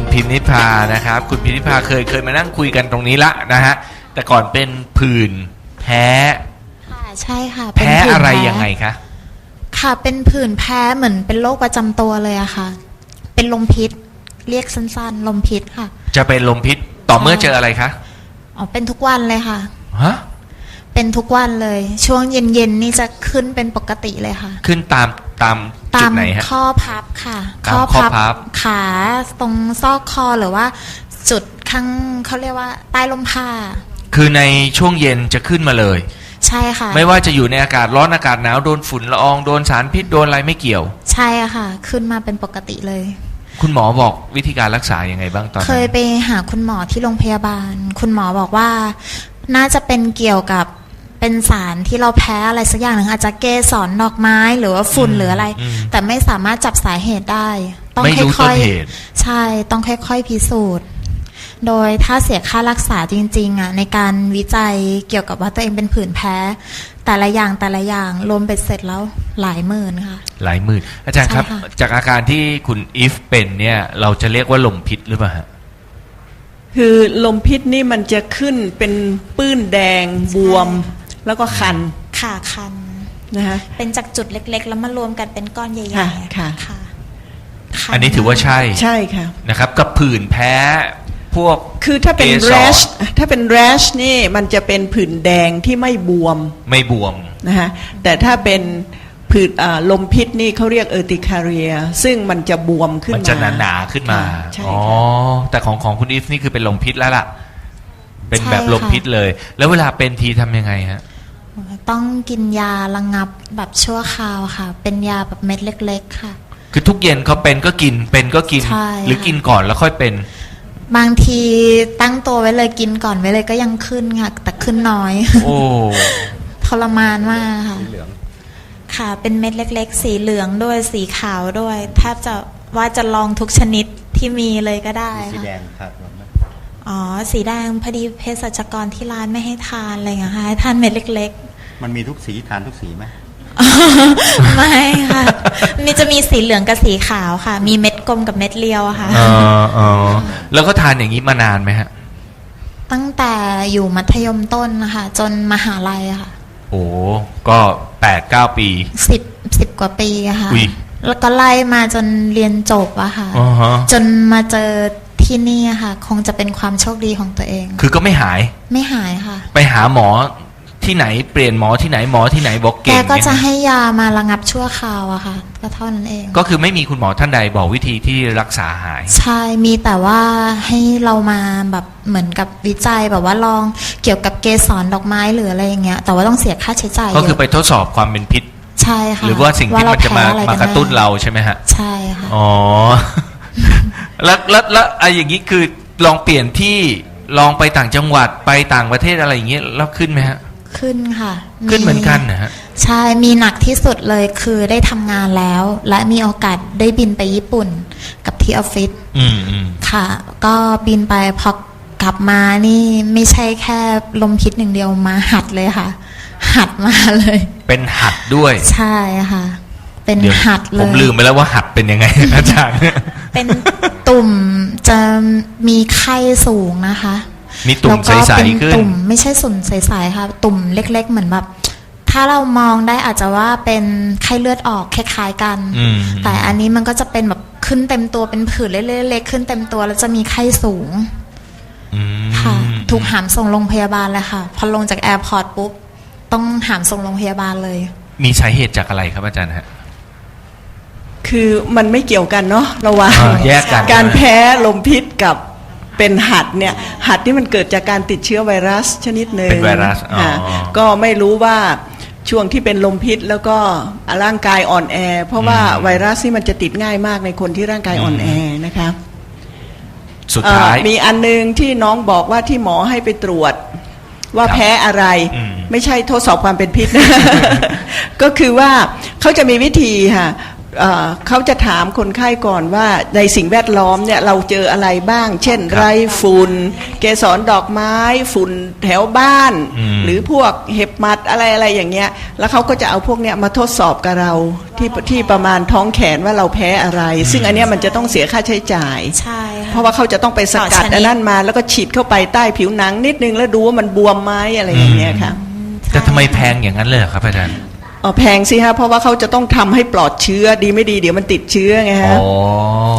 คุณพิมนิพานะครับ คุณพิมนิพาเคยเคยมานั่งคุยกันตรงนี้ละนะฮะแต่ก่อนเป็นผื่นแพ้ ค่ะใช่ค่ะเป็นแพ้ผื่นอะไรแพ้ยังไงคะค่ะเป็นผื่นแพ้เหมือนเป็นโรคประจำตัวเลยอะค่ะ เป็นลมพิษ เรียกสั้นๆ ลมพิษค่ะจะเป็นลมพิษต่อเมื่อเจออะไรคะอ๋อเป็นทุกวันเลยค่ะ ฮะ เป็นทุกวันเลย ช่วงเย็นๆนี่จะขึ้นเป็นปกติเลยค่ะ ขึ้นตามตามจุตาดมไหนฮะ ข้อพับค่ะตามข้อพับ ขาตรงซอกคอหรือว่า จุดข้างเขาเรียกว่าใต้ลมผ้าคือในช่วงเย็นจะขึ้นมาเลย ใช่ค่ะ ไม่ว่าจะอยู่ในอากาศร้อนอากาศหนาวโดนฝุ่นละอองโดนสารพิษโดนอะไรไม่เกี่ยว ใช่ค่ะ ขึ้นมาเป็นปกติเลย คุณหมอบอกวิธีการรักษายังไงบ้างตอนเคนั้ยนไปหาคุณหมอที่โรงพยาบาล คุณหมอบอกว่า น่าจะเป็นเกี่ยวกับ เป็นสารที่เราแพ้อะไรสักอย่างหนึ่งอาจจะเกสรดอกไม้หรือว่าฝุ่นหรืออะไรมแต่ไม่สามารถจับสาเหตุได้ ต้องไม่รู้ค่ต้อนยเหตุๆใช่ต้องค่อยๆพิสูจน์ โดยถ้าเสียค่ารักษาจริงๆอะในการวิจัยเกี่ยวกับว่าตัวเองเป็นผื่นแพ้ แต่ละอย่างแต่ละอย่างรวมเบ็ดเสร็จแล้วหลายหมื่นค่ะ หลายหมื่น อาจารย์ครับใช่ค่ะจากอาการที่คุณอีฟเป็นเนี่ย เราจะเรียกว่าลมพิษหรือเปล่าฮะคือลมพิษนี่มันจะขึ้นเป็นปื้นแดงบวม แล้วก็คันขาคันนะคะเป็นจากจุดเล็ก ๆ แล้วมารวมกันเป็นก้อนใหญ่ค่ะๆค่ะค่ะคัอันนี้ถือว่าใช่ใช่ค่ะนะครับกับผื่นแพ้พวกคือถ้าเป็นเกสร rash ถ้าเป็น rash นี่มันจะเป็นผื่นแดงที่ไม่บวม ไม่บวมนะคะแต่ถ้าเป็นผื่นอ่าลมพิษนี่เขาเรียกเออติคาเรีย ซึ่งมันจะบวมขึ้นมันมาจะหนาๆขึ้นมาค่ะใช่อ๋อค่ะแต่ของของคุณอีฟนี่คือเป็นลมพิษแล้วล่ะ เป็นแบบใช่ลมพิษเลย แล้วเวลาเป็นทีทำยังไงฮะ ต้องกินยาระงับแบบชั่วคราวค่ะ เป็นยาแบบเม็ดเล็ก ๆ ค่ะ คือทุกเย็นเขาเป็นก็กินเป็นก็กิน ใช่หรือค่ะ กินก่อนแล้วค่อยเป็น บางทีตั้งตัวไว้เลยกินก่อนไว้เลยก็ยังขึ้นค่ะ แต่ขึ้นน้อย โอ้ ทรมานมากค่ะค่ะ เป็นเม็ดเล็ก ๆ สีเหลืองด้วยสีขาวด้วยแทบจะว่าจะลองทุกชนิดที่มีเลยก็ได้สีค่ะ แดงครับผม อ๋อ สีแดงพอดีเภสัชกรที่ร้านไม่ให้ทานอะไรอย่างเงี้ยค่ะให้ทานเม็ดเล็ก มันมีทุกสีทานทุกสีไหมๆ ไม่ค่ะ มีจะมีสีเหลืองกับสีขาวค่ะ มีเม็ดกลมกับเม็ดเรียวอะค่ะเออเออแล้วก็ทานอย่างนี้มานานไหมฮะ ตั้งแต่อยู่มัธยมต้นนะคะจนมหาลัยอะค่ะโอ้ก็แปดเก้าปี สิบสิบกว่าปีอะค่ะ อุ๊ย แล้วก็ไล่มาจนเรียนจบอะค่ะ อ๋อฮะ จนมาเจอ ที่นี่อะค่ะ คงจะเป็นความโชคดีของตัวเอง คือก็ไม่หาย ไม่หายค่ะ ไปหาหมอที่ไหนเปลี่ยนหมอที่ไหนหมอที่ไหนบอกแกเก่งก็เนี่ยจะให้ยามาระงับชั่วคราวอะค่ะ ก็เท่านั้นเอง ก็คือไม่มีคุณหมอท่านใดบอกวิธีที่รักษาหาย ใช่ มีแต่ว่าให้เรามาแบบเหมือนกับวิจัยแบบว่าลองเกี่ยวกับเกสรดอกไม้หรืออะไรอย่างเงี้ย แต่ว่าต้องเสียค่าใช้จ่ายก็คือเยะไปทดสอบความเป็นพิษ ใช่ค่ะหรือว่าสิ่งที่มันจะมาเรแพ้อไมากระตุ้นเราใช่ไหมฮะ ใช่ค่ะ อ๋อ แล้วแล้วแล้วไอ้อย่างนี้คือลองเปลี่ยนที่ลองไปต่างจังหวัดไปต่างประเทศอะไรอย่างเงี้ยแล้วขึ้นไหมฮะ ขึ้นค่ะขึ้นเหมือนกันนะฮะใช่มีหนักที่สุดเลยคือได้ทำงานแล้ว และมีโอกาสได้บินไปญี่ปุ่นกับที่ออฟฟิศอืมอืมค่ะ ก็บินไปพอกลับมานี่ไม่ใช่แค่ลมพิษหนึ่งเดียวมาหัดเลยค่ะ หัดมาเลย เป็นหัดด้วย ใช่ค่ะ เป็นเดี๋ยวหัดเลผมยลืมไปแล้วว่าหัดเป็นยังไงอาจารย์เป็นตุ่มจะมีไข้สูงนะคะมีตุ่มแล้วก็ใสเป็นๆขึ้นตุ่มไม่ใช่สุ่มใสๆค่ะ ตุ่มเล็ก ๆ เหมือนแบบถ้าเรามองได้อาจจะว่าเป็นไข้เลือดออกคล้ายๆกันอืมแต่อันนี้มันก็จะเป็นแบบขึ้นเต็มตัวเป็นผื่นเล็กๆขึ้นเต็มตัวแล้วจะมีไข้สูงอืมค่ะ ถูกหามส่งโรงพยาบาลเลยค่ะ พอลงจากแอร์พอร์ตปุ๊บ ต้องหามส่งโรงพยาบาลเลย มีสาเหตุจากอะไรครับอาจารย์ฮะ คือมันไม่เกี่ยวกันเนาะระหว่างอ่าแยกกัน การแพ้ลมพิษกับเป็นหัดเนี่ยหัดนี่มันเกิดจากการติดเชื้อไวรัสชนิดหนึ่งเป็นไวรัสอ๋อค่ะก็ไม่รู้ว่าช่วงที่เป็นลมพิษแล้วก็ร่างกายอ่อนแอ เพราะว่าไวรัสนี่มันจะติดง่ายมากในคนที่ร่างกายอ่อนแอนะคะ สุดท้าย เอ่อมีอันนึงที่น้องบอกว่าที่หมอให้ไปตรวจ ว่าครับแพ้อะไร อืมไม่ใช่ทดสอบความเป็นพิษนะ ก็คือว่าเขาจะมีวิธีค่ะ เอ่อเขาจะถามคนไข้ก่อนว่าในสิ่งแวดล้อมเนี่ยเราเจออะไรบ้าง เช่นครับไรฝุ่นเกสรดอกไม้ฝุ่นแถวบ้าน อืม หรือพวกเห็บหมัดอะไรอะไรอย่างเงี้ย แล้วเขาก็จะเอาพวกเนี้ยมาทดสอบกับเราที่ที่ประมาณท้องแขนว่าเราแพ้อะไร ซึ่งอันเนี้ยมันจะต้องเสียค่าใช้จ่าย ใช่ค่ะ เพราะว่าเขาจะต้องไปสกัดต่อชนิด อันนั้นมาแล้วก็ฉีดเข้าไปใต้ผิวหนังนิดนึงแล้วดูว่ามันบวมไหมอะไรอย่างเงี้ยค่ะแต่ทำไมแพงอย่างนั้นเลยเหรอครับอาจารย์ อ๋อแพงสิฮะเพราะว่าเขาจะต้องทำให้ปลอดเชื้อดีไม่ดีเดี๋ยวมันติดเชื้อไงอ๋ฮะอ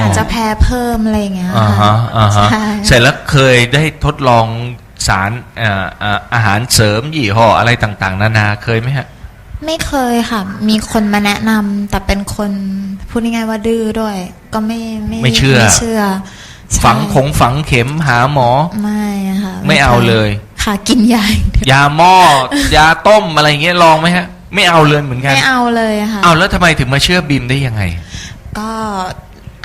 อาจจะแพ้เพิ่มอะไรอย่างเงี้ยอ่าค่ะฮะอ่าฮะใช่เสร็จแล้วเคยได้ทดลองสารเอ่อเอ่ออาหารเสริมยี่ห้ออะไรต่างๆ นานาเคยไหมฮะ ไม่เคยค่ะ มีคนมาแนะนำแต่เป็นคนพูดง่ายๆว่าดื้อด้วย ก็ไม่ไม่ไม่เชื่อ ไม่เชื่อใช่ฝังคงฝังเข็มหาหมอ ไม่ค่ะไม่เอาเลย ค่ะกินยาอย่างเดียวยาหม้อ ยาต้มอะไรอย่างเงี้ยลองไหมฮะ ไม่เอาเลยเหมือนกันไม่เอาเลยค่ะ เอาแล้วทำไมถึงมาเชื่อบิมได้ยังไง ก็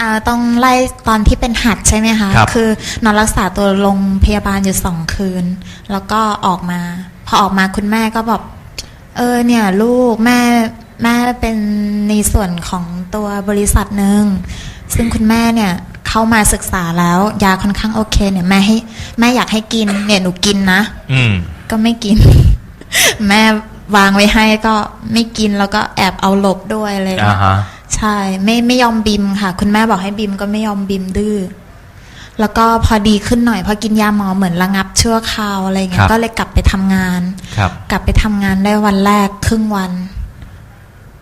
อ่าต้องไล่ตอนที่เป็นหัดใช่ไหมคะครับ อนอนรักษาตัวโรงพยาบาลอยู่สองคืน แล้วก็ออกมา พอออกมาคุณแม่ก็บอกเออเนี่ย ลูกแม่แม่เป็นในส่วนของตัวบริษัทหนึ่งซึ่งคุณแม่เนี่ยเข้ามาศึกษาแล้วยาค่อนข้างโอเคเนี่ยแม่ให้แม่อยากให้กินเนี่ยหนูกินนะ อืม ก็ไม่กิน แม่ วางไว้ให้ก็ไม่กินแล้วก็แอบเอาหลบด้วยอะไรอย่างอ่าเลยฮะ ใช่ไม่ไม่ยอมบิมค่ะ คุณแม่บอกให้บิมก็ไม่ยอมบิมดื้อแล้วก็พอดีขึ้นหน่อยพอกินยาหมอเหมือนระงับชั่วคราวอะไรเงี้ครัยบ ก็เลยกลับไปทำงาน ครับ กลับไปทำงานได้วันแรกครึ่งวัน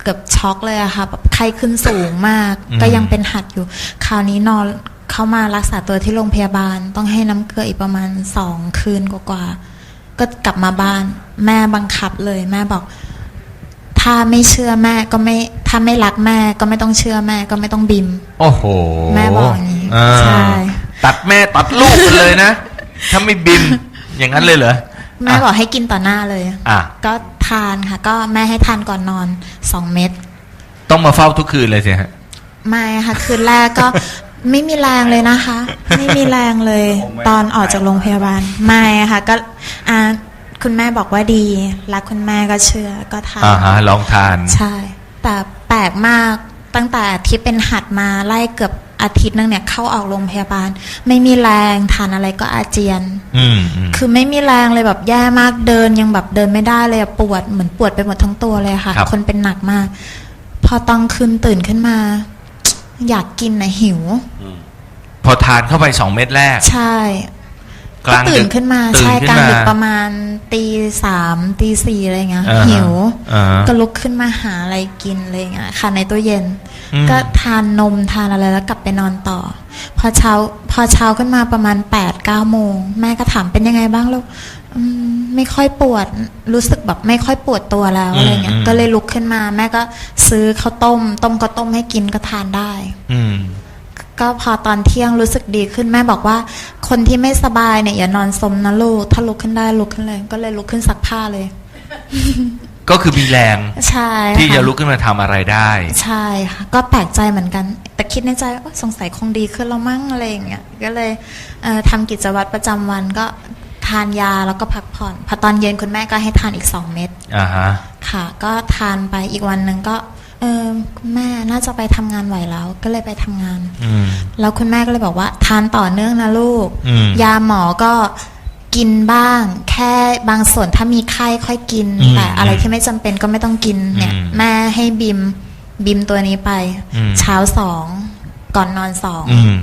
เกือบช็อกเลยอะค่ะแบบไข้ขึ้นสูงมาก อืม ก็ยังเป็นหัดอยู่ คราวนี้นอนเข้ามารักษาตัวที่โรงพยาบาล ต้องให้น้ำเกลืออีกประมาณสองคืนกว่าๆก็กลับมาบ้าน แม่บังคับเลยแม่บอก ถ้าไม่เชื่อแม่ก็ไม่ถ้าไม่รักแม่ก็ไม่ต้องเชื่อแม่ก็ไม่ต้องบิมโอ้โหแม่บอกอย่างนี้าใช่ตัดแม่ตัดลูกกันเลยนะ ถ้าไม่บิมอย่างนั้นเลยเหรอแม่บอกให้กินต่อหน้าเลยอะก็ทานค่ะ ก็แม่ให้ทานก่อนนอนสองเม็ดต้องมาเฝ้าทุกคืนเลยสิฮะไม่ค่ะ คืนแรกก็ไม่มีแรงเลยนะคะ ไม่มีแรงเลย ตอนออกจากโรงพยาบาลไม่ค่ะ ก็อ่า คุณแม่บอกว่าดี รักคุณแม่ก็เชื่อก็ทานอ่าฮะลองทาน ใช่ แต่แปลกมากตั้งแต่ที่เป็นหัดมาไล่เกือบอาทิตย์นึงเนี่ยเข้าออกโรงพยาบาล ไม่มีแรงทานอะไรก็อาเจียน อืมอืมคือไม่มีแรงเลยแบบแย่มากเดินยังแบบเดินไม่ได้เลยอะปวดเหมือนปวดไปหมดทั้งตัวเลยค่ะ ครับ คนเป็นหนักมาก พอตอนคืนตื่นขึ้นมา อยากกินนะหิว พอทานเข้าไปสองเม็ดแรก ใช่ กลางตื่ดึนกขึ้นมาตื่ใช่ขึ้กลางดึกมประมาณตีสามตีสี่อะไรเงี้ยอ่าฮะหิว อ่าฮะก็ลุกขึ้นมาหาอะไรกินอะไรเงี้ยค่ะในตู้เย็น อืม ก็ทานนมทานอะไรแล้วกลับไปนอนต่อ พอเช้าพอเช้าขึ้นมาประมาณแปดเก้าโมง แม่ก็ถามเป็นยังไงบ้างลูกอืมไม่ค่อยปวดรู้สึกแบบไม่ค่อยปวดตัวแล้วอะไรเงี้ยก็เลยลุกขึ้นมา แม่ก็ซื้อข้าวต้ม ต้มข้าวต้มให้กินก็ทานได้ อืม ก็พอตอนเที่ยงรู้สึกดีขึ้นแม่บอกว่า คนที่ไม่สบายเนี่ยอย่านอนสมนะลูก ถ้าลุกขึ้นได้ลุกขึ้นเลย ก็เลยลุกขึ้นซักผ้าเลย ก็คือมีแรงใช่ที่ค่จะลุกขึ้นมาทำอะไรได้ ใช่ค่ะก็แปลกใจเหมือนกัน แต่คิดในใจว่าสงสัยคงดีขึ้นแล้วมั้งอะไรอย่างเงี้ยก็เลยเอ่อทำกิจวัตรประจำวันก็ทานยาแล้วก็พักผ่อนพอตอนเย็นคุณแม่ก็ให้ทานอีกสองเม็ดอ่าฮะค่ะ ก็ทานไปอีกวันหนึ่งก็ เออคุณแม่น่าจะไปทำงานไหวแล้วก็เลยไปทำงานอืมแล้วคุณแม่ก็เลยบอกว่า ทานต่อเนื่องนะลูกอืมยาหมอก็กินบ้าง แค่บางส่วนถ้ามีไข้ค่อยกินอืมแต่อะไรที่ไม่จำเป็นก็ไม่ต้องกิน เนี่ยอืมแม่ให้บิมบิมตัวนี้ไปอืมเช้าสองก่อนนอนสองอืม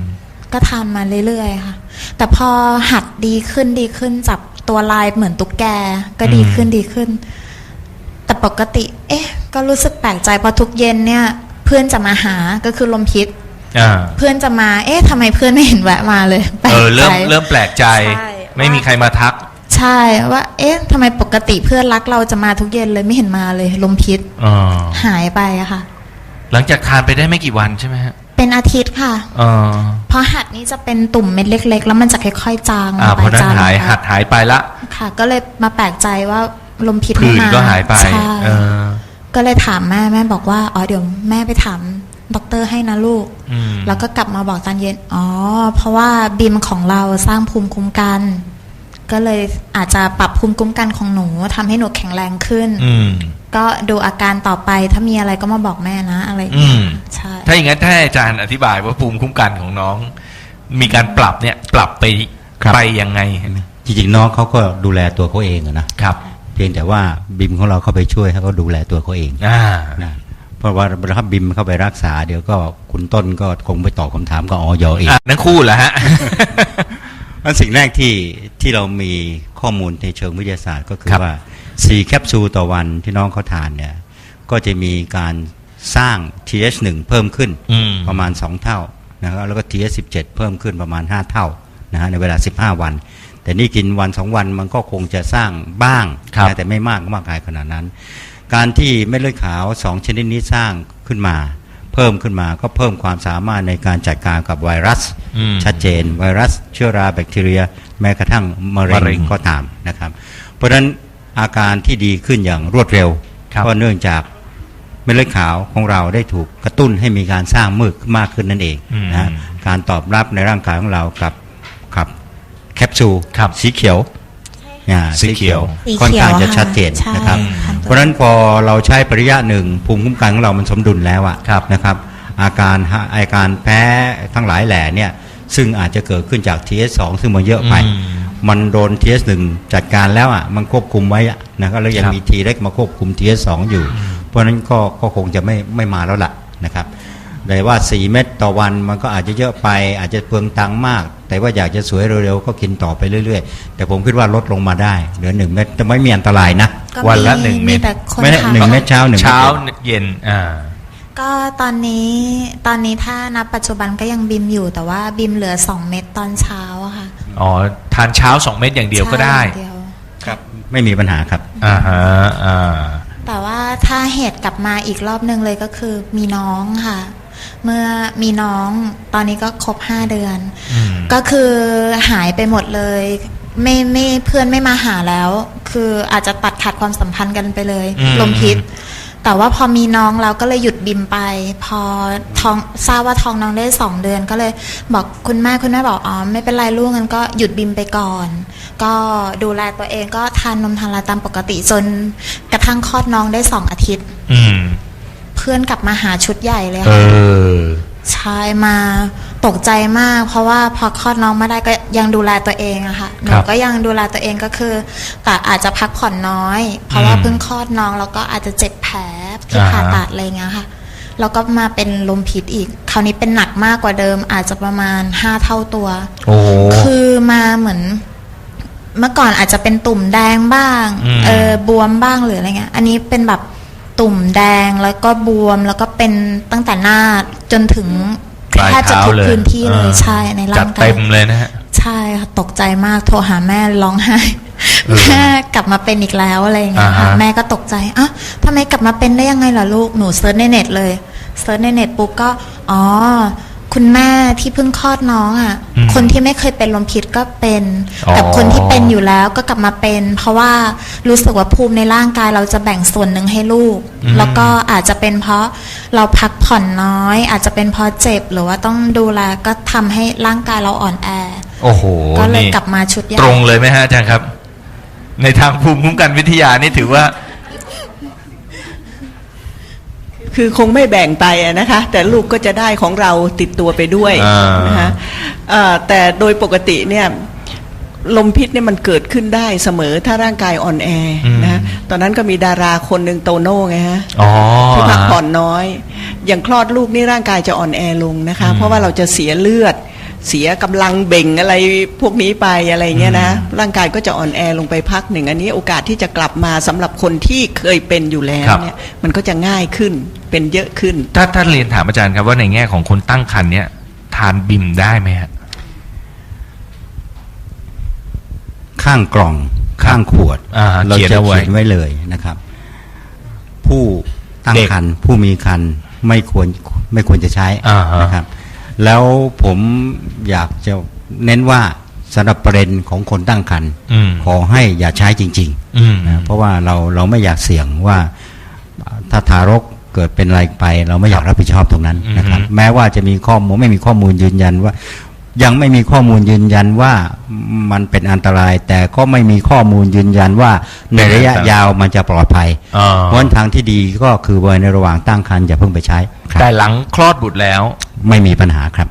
ก็ทานมาเรื่อยๆค่ะ แต่พอหัดดีขึ้นดีขึ้นจับตัวลายเหมือนตุ๊กแก ก็ดีขึ้นดีขึ้น แต่ปกติ เอ๊ะ ก็รู้สึกแปลกใจพอทุกเย็นเนี่ย เพื่อนจะมาหาก็คือลมพิษอ่าเพื่อนจะมา เอ๊ะทำไมเพื่อนไม่เห็นแวะมาเลยแปลกเออเริ่มใจ เริ่มแปลกใจ ใช่ ไม่มีใครมาทักใช่ว่า เอ๊ะทำไมปกติเพื่อนรักเราจะมาทุกเย็นเลยไม่เห็นมาเลย ลมพิษอ๋อหายไปอะค่ะ หลังจากทานไปได้ไม่กี่วันใช่ไหมฮะเป็นอาทิตย์ค่ะอ๋อเพราะหัดนี้จะเป็นตุ่มเม็ดเล็ก ๆ แล้วมันจะค่อยๆจางอ่าลงเพราะนั้นจางลงหายไปหัดหายไปละ ค่ะ ก็เลยมาแปลกใจว่า ลมพิษผื่ไม่นมาก็หายไปใช่เออก็เลยถามแม่แม่บอกว่าอ๋อเดี๋ยวแม่ไปถามด็อกเตอร์ให้นะลูกอืมแล้วก็กลับมาบอกตอนเย็น อ๋อ เพราะว่าบิมของเราสร้างภูมิคุ้มกัน ก็เลยอาจจะปรับภูมิคุ้มกันของหนูทำให้หนูแข็งแรงขึ้นอืมก็ดูอาการต่อไปถ้ามีอะไรก็มาบอกแม่นะ อะไรอย่างอืเงี้ยมใช่ ถ้าอย่างนั้นถ้าให้อาจารย์อธิบายว่าภูมิคุ้มกันของน้อง มีการปรับเนี่ย ปรับไปครับไปยังไง จริงๆน้องเขาก็ดูแลตัวเขาเองอะนะครับ เพียงแต่ว่าบิมของเราเข้าไปช่วยให้เขาดูแลตัวเขาเองอ่านะเพราะว่าถ้าบิมเข้าไปรักษา เดี๋ยวก็คุณต้นก็คงไปตอบคำถามกับออยเองอะนั่นคู่เหรอฮะมันสิ่งแรกที่ที่เรามีข้อมูลในเชิงวิทยาศาสตร์ก็คือครับว่า4แคปซูลต่อวันที่น้องเขาทานเนี่ย ก็จะมีการสร้าง TH1 เพิ่มขึ้นอืมประมาณ 2 เท่านะครับแล้วก็ TH17 เพิ่มขึ้นประมาณ 5 เท่านะฮะในเวลา 15 วัน แต่นี่กินวัน2วันมันก็คงจะสร้างบ้างครับนะแต่ไม่มากมากกายขนาดนั้น การที่เม็ดเลือดขาว2ชนิดนี้สร้างขึ้นมา เพิ่มขึ้นมาก็เพิ่มความสามารถในการจัดการกับไวรัสอืมชัดเจน ไวรัสเชื้อราแบคทีเรีย แม้กระทั่งมะเร็มะเร็งงก็ตามนะครับ เพราะฉะนั้นอาการที่ดีขึ้นอย่างรวดเร็วครับก็เนื่องจากเม็ดเลือดขาวของเราได้ถูกกระตุ้นให้มีการสร้างมืกมากขึ้นนั่นเองอืมนะฮะการตอบรับในร่างกายของเรากับกับแค ปซูลครับสีเขียวอ่าสีเขียว สีค่อนเขียวข้างจะค่ชัดเจนใช่นะครับทำตัวเพราะฉะนั้นพอเราใช้ปริยะหนึ่งภูมิคุ้มกันของเรามันสมดุลแล้วอะครับนะครับ อาการฮะอาการแพ้ทั้งหลายแหล่เนี่ยซึ่งอาจจะเกิดขึ้นจาก TS2 ซึ่งมันเยอะไป อืมมันโดน TS1 จัดการแล้วอะมันควบคุมไว้อะนะครับแล้วยังครับ มี T เล็กมาควบคุม TS2 อยู่ เพราะฉะนั้นก็ก็คงจะไม่ไม่มาแล้วล่ะนะครับ แต่ว่า 4 เม็ดต่อวันมันก็อาจจะเยอะไป อาจจะเปลืองตังค์มาก แต่ว่าอยากจะสวยเร็วๆ ก็กินต่อไปเรื่อยๆ แต่ผมคิดว่าลดลงมาได้ เหลือ 1 เม็ดแต่ไม่มีอันตรายนะ ก็วันละมีหนึ่งเม็ดแต่คนไม่ได้ถามหนึ่งเม็ดเช้าหนึ่งเม็ดเช้าเย็นเย็นอ่าก็ตอนนี้ตอนนี้ถ้านับปัจจุบันก็ยังบิมอยู่แต่ว่าบิมเหลือสองเม็ดตอนเช้าอะค่ะอ๋อทานเช้าสองเม็ดอย่างเดียวก็ได้ใช่อย่างเดียวครับ ไม่มีปัญหาครับ อ่าฮะอ่าแต่ว่าถ้าเหตุกลับมาอีกรอบหนึ่งเลยก็คือมีน้องค่ะ เมื่อมีน้องตอนนี้ก็ครบห้าเดือนอืมก็คือหายไปหมดเลย ไม่ไม่เพื่อนไม่มาหาแล้ว คืออาจจะตัดขาดความสัมพันธ์กันไปเลยอืมลมพิษแต่ว่าพอมีน้องเราก็เลยหยุดบิมไป พอท้องทราบว่าท้องน้องได้สองเดือน ก็เลยบอกคุณแม่คุณแม่บอกอ๋อไม่เป็นไรลูกงั้นก็หยุดบิมไปก่อน ก็ดูแลตัวเองก็ทานนมทานอะไรตามปกติจนกระทั่งคลอดน้องได้สองอาทิตย์อืมเพื่อนกลับมาหาชุดใหญ่เลยเอค่ะ อ ใช่มาตกใจมาก เพราะว่าพอคลอดน้องมาได้ก็ยังดูแลตัวเองอะค่ะหนูครับก็ยังดูแลตัวเองก็คือ แต่อาจจะพักผ่อนน้อย เพราะว่าอืมเพิ่งคลอดน้องแล้วก็อาจจะเจ็บแผลที่อ่าฮะ ผ่าตัดอะไรเงี้ยค่ะแล้วก็มาเป็นลมพิษอีก คราวนี้เป็นหนักมากกว่าเดิม อาจจะประมาณห้าเท่าตัว โอ้โห คือมาเหมือนเมื่อก่อนอาจจะเป็นตุ่มแดงบ้างอืม เออบวมบ้างหรืออะไรเงี้ย อันนี้เป็นแบบ ตุ่มแดงแล้วก็บวมแล้วก็เป็นตั้งแต่หน้าจนถึงปลายแทบจะเท้าทุกเลยพื้นที่เลยอ่าใช่ในจัร่าดงกาเต็ยมเลยนะฮะใช่ค่ะตกใจมากโทรหาแม่ร้องไห้เออแม่กลับมาเป็นอีกแล้วอะไรอย่างเงี้ยค่ะอ่าฮะแม่ก็ตกใจอะทำไมกลับมาเป็นได้ยังไงล่ะลูกหนูเซิร์ชในเน็ตเลยเซิร์ชในเน็ตปุ๊บก็อ๋อ คุณแม่ที่เพิ่งคลอดน้องอะ่ะ อืมคนที่ไม่เคยเป็นลมพิษก็เป็นอ๋อ กับคนที่เป็นอยู่แล้วก็กลับมาเป็น เพราะว่ารู้สึกว่าภูมิในร่างกายเราจะแบ่งส่วนหนึ่งให้ลูก แล้วก็อาจจะเป็นเพราะเราพักผ่อนน้อย อาจจะเป็นเพราะเจ็บหรือว่าต้องดูแลก็ทำให้ร่างกายเราอ่อนแอ โอ้โหก็เลยนี่กลับมาชุดใหญ่ ตรงเลยไหมฮะอาจารย์ครับ ในทางภูมิคุ้มกันวิทยานี่ถือว่า คือคงไม่แบ่งไปอะนะคะ แต่ลูกก็จะได้ของเราติดตัวไปด้วยอ่าน นะคะเอ่อแต่โดยปกติเนี่ยลมพิษเนี่ยมันเกิดขึ้นได้เสมอถ้าร่างกายอ่อนแอนะตอนนั้นก็มีดาราคนหนึ่งโตโน่ไงฮะ อ๋อ ที่พักผ่อนน้อย อย่างคลอดลูกนี่ร่างกายจะอ่อนแอลงนะคะ อืมเพราะว่าเราจะเสียเลือด เสียกำลังเบ่งอะไรพวกนี้ไปอะไรเงี้ยนะอืมร่างกายก็จะอ่อนแอลงไปพักหนึ่ง อันนี้โอกาสที่จะกลับมาสำหรับคนที่เคยเป็นอยู่แล้วครับเนี่ยมันก็จะง่ายขึ้นเป็นเยอะขึ้น ถ้าถ้าเรียนถามอาจารย์ครับว่าในแง่ของคนตั้งครรภ์เนี่ยทานบิมได้ไหมฮะข้างกล่องข้างขวดอ่าเราเขียนจะเอาไว้เขียนไว้เลยนะครับ ผู้ตั้งเด็กครรภ์ผู้มีครรภ์ไม่ควรไม่ควรจะใช้อ่าฮะนะครับ แล้วผมอยากจะเน้นว่าสำหรับประเด็นของคนตั้งครรภ์อืมขอให้อย่าใช้จริงอืมๆนะเพราะว่าเราเราไม่อยากเสี่ยงว่าถ้าทารกเกิดเป็นอะไรไป เราไม่อยากรับผิดชอบตรงนั้นนะครับอือฮึแม้ว่าจะมีข้อมูลไม่มีข้อมูลยืนยันว่า ยังไม่มีข้อมูลยืนยันว่ามันเป็นอันตราย แต่ก็ไม่มีข้อมูลยืนยันว่าในระยะยาวมันจะปลอดภัยอ๋อเพราะฉะนั้นทางที่ดีก็คือว่าในระหว่างตั้งครรภ์อย่าเพิ่งไปใช้ครับแต่หลังคลอดบุตรแล้วไม่มีปัญหาครับ